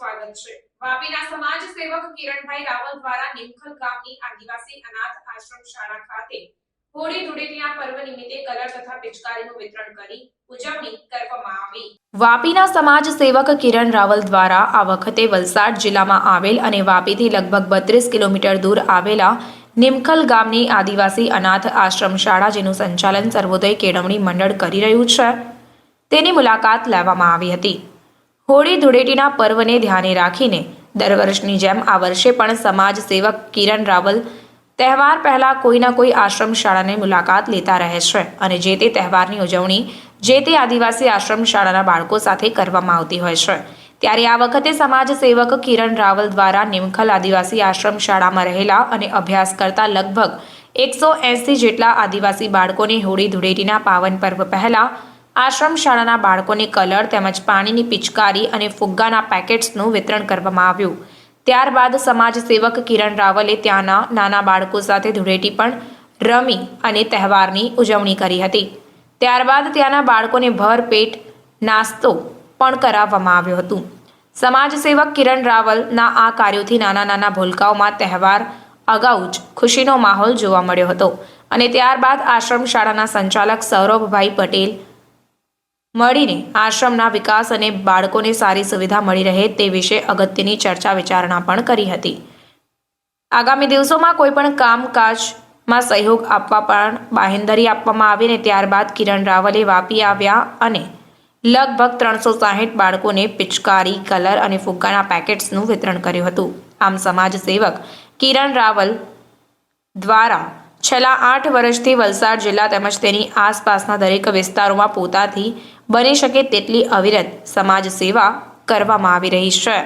બનશે વાપીના સમાજ સેવક કિરણભાઈ રાવલ દ્વારા નિમખલ ગામની આદિવાસી અનાથ આશ્રમ શાળા ખાતે હોળી ધૂળેટીના પર્વ નિમિત્તે કલર તથા પિચકારીનું વિતરણ કરી વાપીના સમાજ સેવક કિરણ રાવલ દ્વારા આ વખતે વલસાડ જિલ્લામાં આવેલ અને વાપીથી લગભગ બત્રીસ કિલોમીટર દૂર આવેલા નિમખલ ગામની આદિવાસી અનાથ આશ્રમ શાળા જેનું સંચાલન સર્વોદય કેળવણી મંડળ કરી રહ્યું છે. તેની મુલાકાત લેવામાં આવી હતી. હોળી ધૂળેટીના પર્વને ધ્યાને રાખીને દર વર્ષની જેમ આ વર્ષે પણ સમાજ સેવક કિરણ રાવલ તહેવાર પહેલા કોઈના કોઈ આશ્રમ શાળાની મુલાકાત લેતા રહે છે અને જે તે તહેવારની ઉજવણી જે તે આદિવાસી આશ્રમ શાળાના બાળકો સાથે કરવામાં આવતી હોય છે. ત્યારે આ વખતે સમાજ સેવક કિરણ રાવલ દ્વારા નિમખલ આદિવાસી આશ્રમ શાળામાં રહેલા અને અભ્યાસ કરતા લગભગ એકસો એંસી જેટલા આદિવાસી બાળકોને હોળી ધૂળેટીના પાવન પર્વ પહેલા આશ્રમ શાળાના બાળકોને કલર તેમજ પાણીની પિચકારી અને ફુગ્ગાના પેકેટ્સનું વિતરણ કરવામાં આવ્યું. ત્યારબાદ સમાજ સેવક કિરણ રાવલે ત્યાંના નાના બાળકો સાથે ધૂળેટી પણ રમી અને તહેવારની ઉજવણી કરી હતી. ત્યારબાદ ત્યાંના બાળકોને ભરપેટ નાસ્તો પણ કરાવવામાં આવ્યો હતું. સમાજ સેવક કિરણ રાવલના આ કાર્યોથી નાના નાના ભૂલકાઓમાં તહેવાર અગાઉ જ ખુશીનો માહોલ જોવા મળ્યો હતો. અને ત્યારબાદ આશ્રમ શાળાના સંચાલક સૌરભભાઈ પટેલ મળીને આશ્રમના વિકાસ અને બાળકોને સારી સુવિધા મળી રહે તે વિશે અગત્યની ચર્ચા વિચારણા પણ કરી હતી. આગામી દિવસોમાં કોઈપણ કામકાજમાં સહયોગ આપવા પણ બાહેંધરી આપવામાં આવીને ત્યારબાદ કિરણ રાવલે વાપી આવ્યા અને લગભગ ત્રણસો સાહીઠ બાળકોને પિચકારી, કલર અને ફુગ્ગાના પેકેટ્સનું વિતરણ કર્યું હતું. આમ સમાજ સેવક કિરણ રાવલ દ્વારા છેલ્લા આઠ વર્ષથી વલસાડ જિલ્લા તેમજ તેની આસપાસના દરેક વિસ્તારોમાં પોતાથી બની શકે તેટલી અવિરત સમાજ સેવા કરવામાં આવી રહી છે.